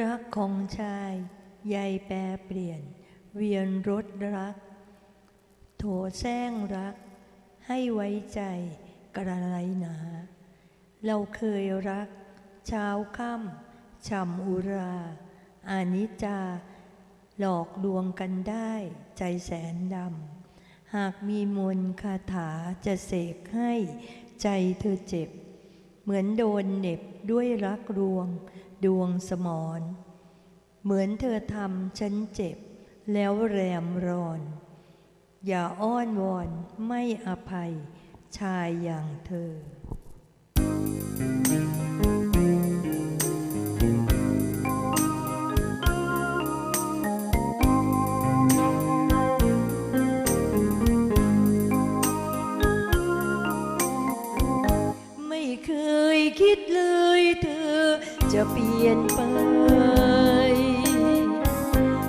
รักของชายใยแปรเปลี่ยน เวียนรถรัก โถแซงรัก ให้ไว้ใจกระไรหนา เราเคยรัก เช้าค่ำช่ำอุรา อานิจจาหลอกลวงกันได้ใจแสนดำ หากมีมนคาถาจะเสกให้ใจเธอเจ็บ เหมือนโดนเน็บด้วยรักรวง ดวงสมอนเหมือนเธอทำฉันเจ็บ แล้วแรมรอน อย่าอ้อนวอนไม่อภัยชายอย่างเธอ ดเลยเธอจะเปลี่ยนไป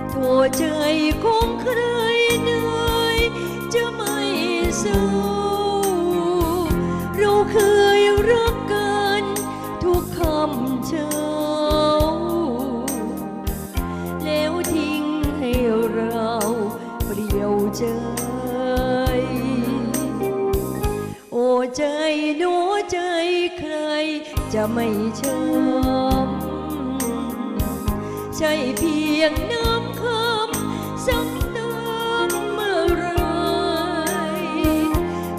โทษใจคงเคยเหนื่อยจะไม่สู้เราเคยรักกันทุกคำเช้า แล้วทิ้งให้เราเปลี่ยวใจโจะไม่ช้ำใช่เพียงน้ำคำซ้ำน้ำเมื่อไร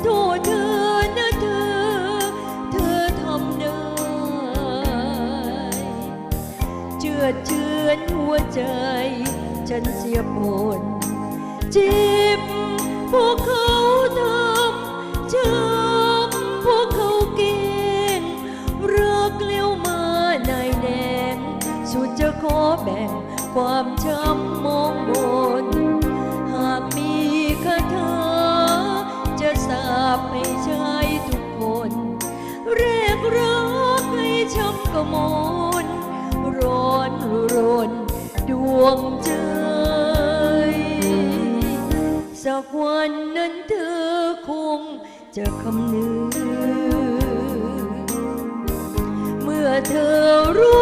โทษเธอนะเธอ เธอทำได้เจือเจือนหัวใจ ฉันเสียบนเจ็บพวกเขาทำ แบ่งความช้ำมองมนหากมีคาถาจะสาบให้ชายทุกคน เรียกรักให้ช้ำกระมนร้อนรนดวงใจสักวันนั้นเธอคงจะคำนึงเมื่อเธอรู้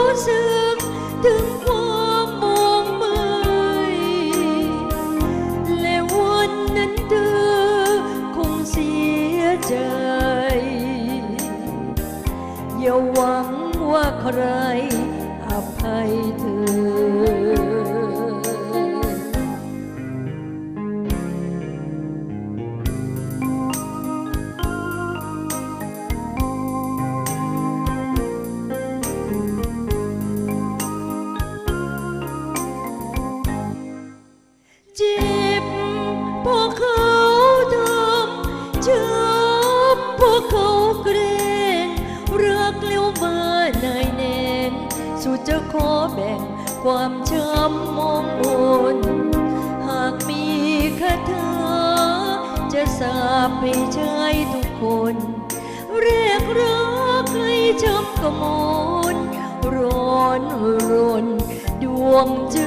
ว่าใครอภัยเธอเจ็บเพราะเขาทำช้ำเพราะเขากรง จะขอแบ่งความช้ำมองมนหากมีคาถาจะสาบให้ชายทุกคน เรียกรักให้ช้ำกระมนร้อนรนดวงใจ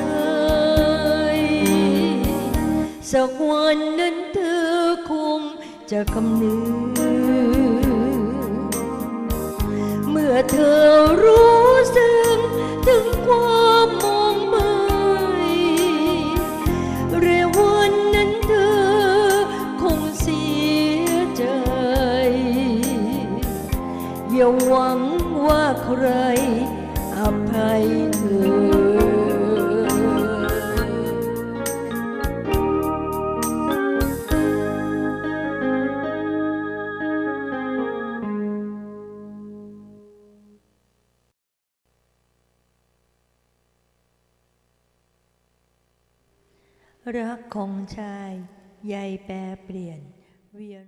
สักวันนั้นเธอคงจะคำนึง เมื่อเธอรู้ ใครอภัยเธอ รักของชายใยแปรเปลี่ยนเวียน